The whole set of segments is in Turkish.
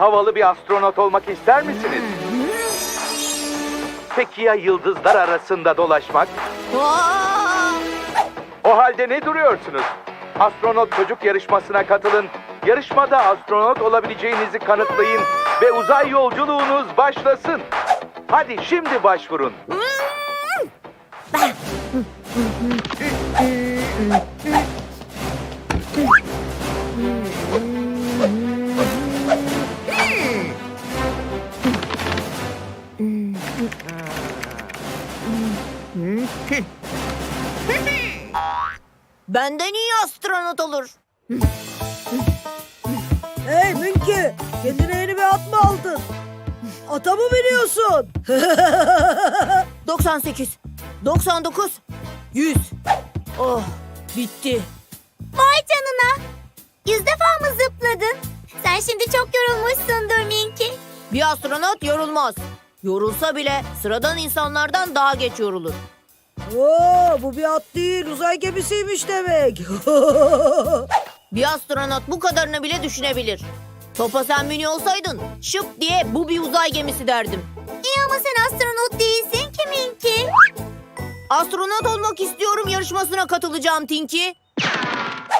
havalı bir astronot olmak ister misiniz? Peki ya yıldızlar arasında dolaşmak? O halde ne duruyorsunuz? Astronot çocuk yarışmasına katılın. Yarışmada astronot olabileceğinizi kanıtlayın ve uzay yolculuğunuz başlasın. Hadi şimdi başvurun. Benden iyi astronot olur. Hey Minki, kendine yeni bir at mı aldın? Ata mı biniyorsun? 98, 99, 100. Oh, bitti. Vay canına. Yüz defa mı zıpladın? Sen şimdi çok yorulmuşsundur Minki. Bir astronot yorulmaz. Yorulsa bile sıradan insanlardan daha geç yorulur. Oo, bu bir at değil, uzay gemisiymiş demek. Bir astronot bu kadarını bile düşünebilir. Topa sen biniyor olsaydın şıp diye bu bir uzay gemisi derdim. İyi ama sen astronot değilsin ki Minki. Astronot olmak istiyorum yarışmasına katılacağım Tinky.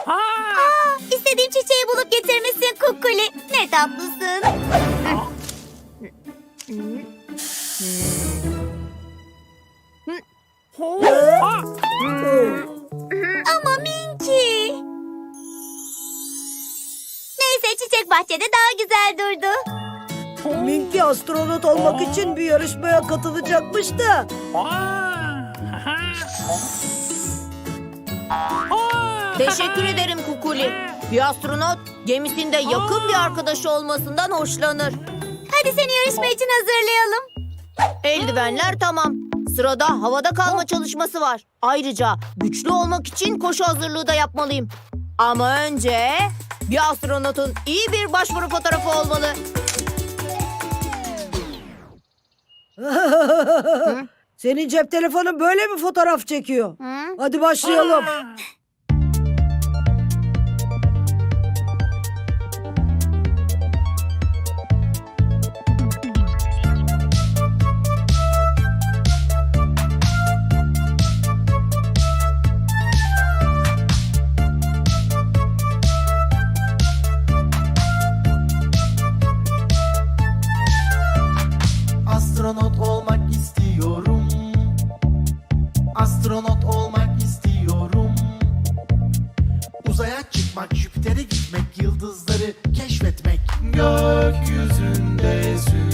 Aa, istediğim çiçeği bulup getirmişsin Kukuli. Ne tatlısın. Ama Minki. Neyse çiçek bahçede daha güzel durdu. Minki astronot olmak için bir yarışmaya katılacakmış da. Teşekkür ederim Kukuli. Bir astronot gemisinde yakın bir arkadaşı olmasından hoşlanır. Hadi seni yarışma için hazırlayalım. Eldivenler tamam. Sırada havada kalma çalışması var. Ayrıca güçlü olmak için koşu hazırlığı da yapmalıyım. Ama önce bir astronotun iyi bir başvuru fotoğrafı olmalı. Senin cep telefonun böyle mi fotoğraf çekiyor? Hı? Hadi başlayalım. Çıkmak, Jüpiter'e gitmek, yıldızları keşfetmek, gökyüzünde süzülmek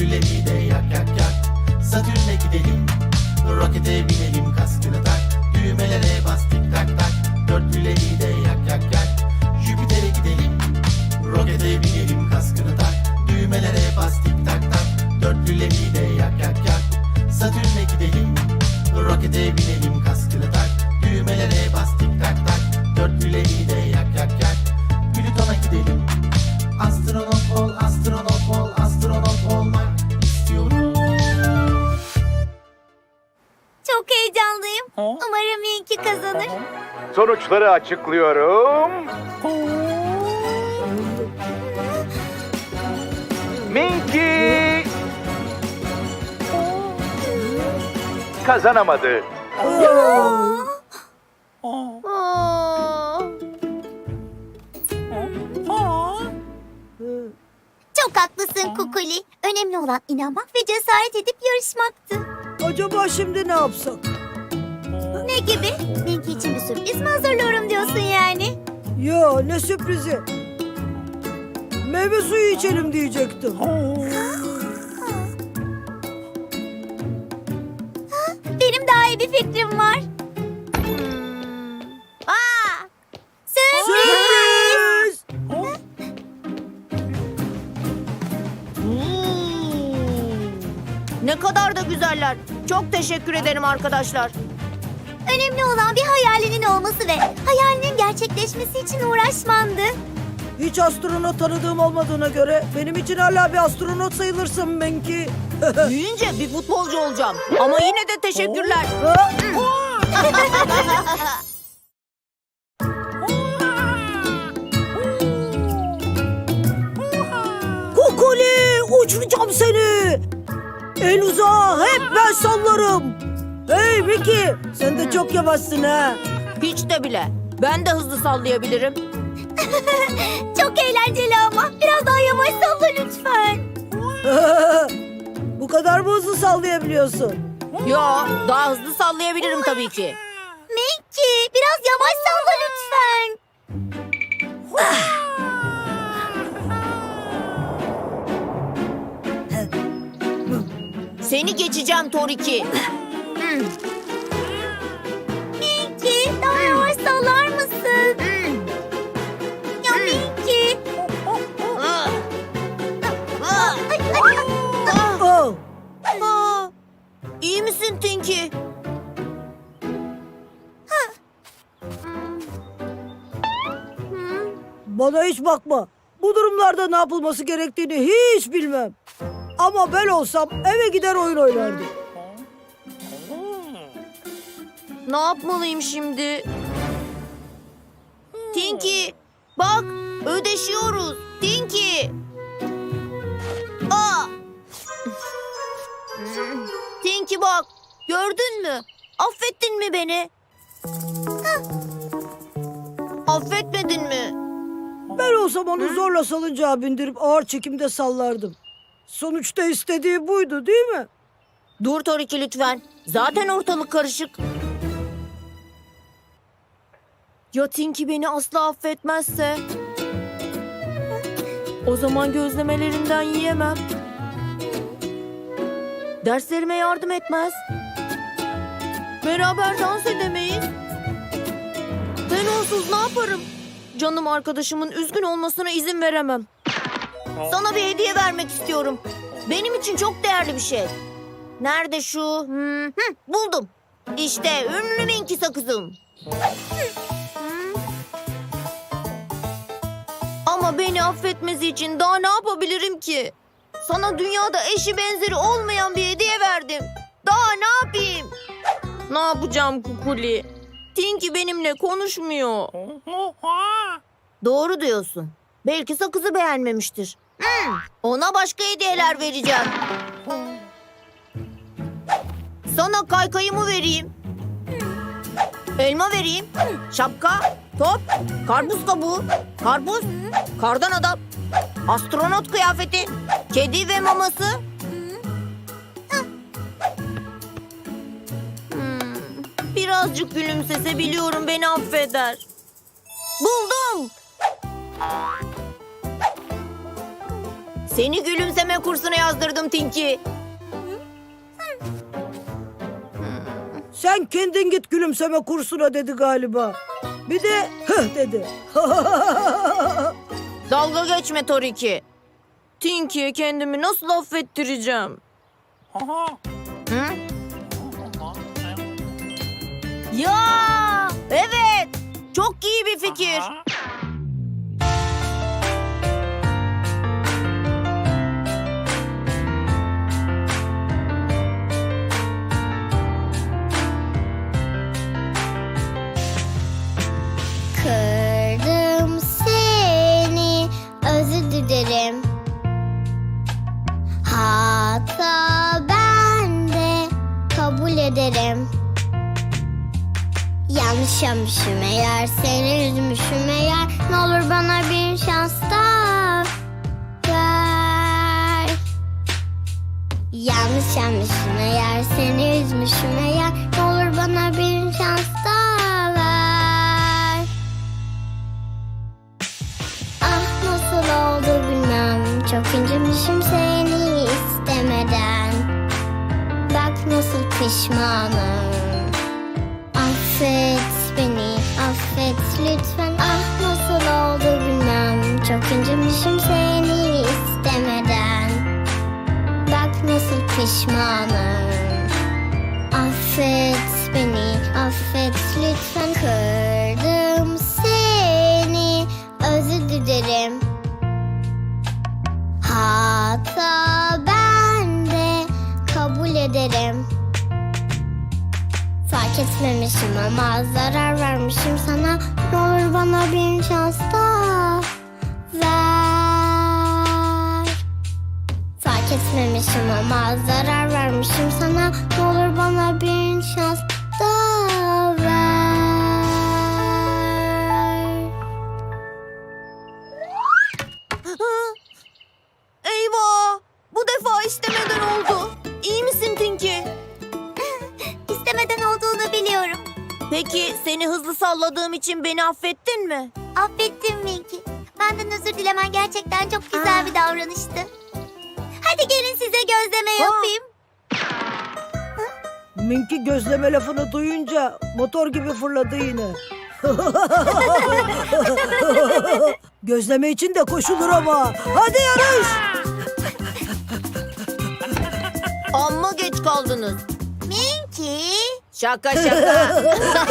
Dörtlüleri de yak yak yak. Satürn'e gidelim Rokete binelim sonuçları açıklıyorum. Minky kazanamadı. Çok haklısın Kukuli. Önemli olan inanmak ve cesaret edip yarışmaktı. Acaba şimdi ne yapsak? Ne gibi? Minki için bir sürpriz mi hazırlıyorum diyorsun yani? Yo ne sürprizi. Meyve suyu içelim diyecektim. Benim daha iyi bir fikrim var. Aa! Sürpriz! Sürpriz! Ne kadar da güzeller. Çok teşekkür ederim arkadaşlar. Önemli olan bir hayalinin olması ve hayalinin gerçekleşmesi için uğraşmandı. Hiç astronot tanıdığım olmadığına göre benim için hala bir astronot sayılırsın Benki. Büyüyünce bir futbolcu olacağım. Ama yine de teşekkürler. Kukuli uçuracağım seni. En uzağa hep ben sallarım. Hey Vicky sen de çok yavaşsın ha. Hiç de bile. Ben de hızlı sallayabilirim. Çok eğlenceli ama. Biraz daha yavaş salla lütfen. Bu kadar mı hızlı sallayabiliyorsun? Yo, daha hızlı sallayabilirim tabii ki. Minki biraz yavaş salla lütfen. Seni geçeceğim Toriki. Minki daha yavaş sallar mısın? Ya ay. Oh, Aa, iyi misin Tinky? bana hiç bakma. Bu durumlarda ne yapılması gerektiğini hiç bilmem. Ama ben olsam eve gider oyun oynardım. Ne yapmalıyım şimdi? Tinky, bak ödeşiyoruz. Tinky. Aa. Tinky bak, gördün mü? Affettin mi beni? Affetmedin mi? Ben olsam onu zorla salıncağa bindirip ağır çekimde sallardım. Sonuçta istediği buydu değil mi? Dur Toriki lütfen. Zaten ortalık karışık. Ya Tinky beni asla affetmezse? O zaman gözlemelerinden yiyemem. Derslerime yardım etmez. Beraber dans edemeyiz. Ben onsuz ne yaparım? Canım arkadaşımın üzgün olmasına izin veremem. Sana bir hediye vermek istiyorum. Benim için çok değerli bir şey. Nerede şu? Hmm, hı, buldum. İşte ünlü Minky sakızım. Ama beni affetmesi için daha ne yapabilirim ki? Sana dünyada eşi benzeri olmayan bir hediye verdim. Daha ne yapayım? Ne yapacağım Kukuli? Tinky benimle konuşmuyor. Doğru diyorsun. Belki sakızı beğenmemiştir. Hmm, ona başka hediyeler vereceğim. Sana kaykayımı vereyim. Elma vereyim. Şapka, top, karpuz kabuğu, karpuz, kardan adam, astronot kıyafeti, kedi ve maması. Hmm, birazcık gülümsese biliyorum beni affeder. Buldum. Seni gülümseme kursuna yazdırdım Tinky. Sen kendin git gülümseme kursuna dedi galiba. Bir de hıh dedi. Dalga geçme Toriki. Tinky'ye kendimi nasıl affettireceğim? Hı? Ya evet çok iyi bir fikir. Nasıl pişmanım? Affet beni affet lütfen. Ah nasıl oldu bilmem. Çok incemişim seni istemeden. Bak nasıl pişmanım. Affet beni affet lütfen. Kırdım ama zarar vermişim sana Ne olur bana bir şans affettin mi? Affettim Minky. Benden özür dilemen gerçekten çok güzel bir davranıştı. Hadi gelin size gözleme yapayım. Minki gözleme lafını duyunca motor gibi fırladı yine. gözleme için de koşulur ama. Hadi yarış. Amma geç kaldınız. Minky. Şaka şaka.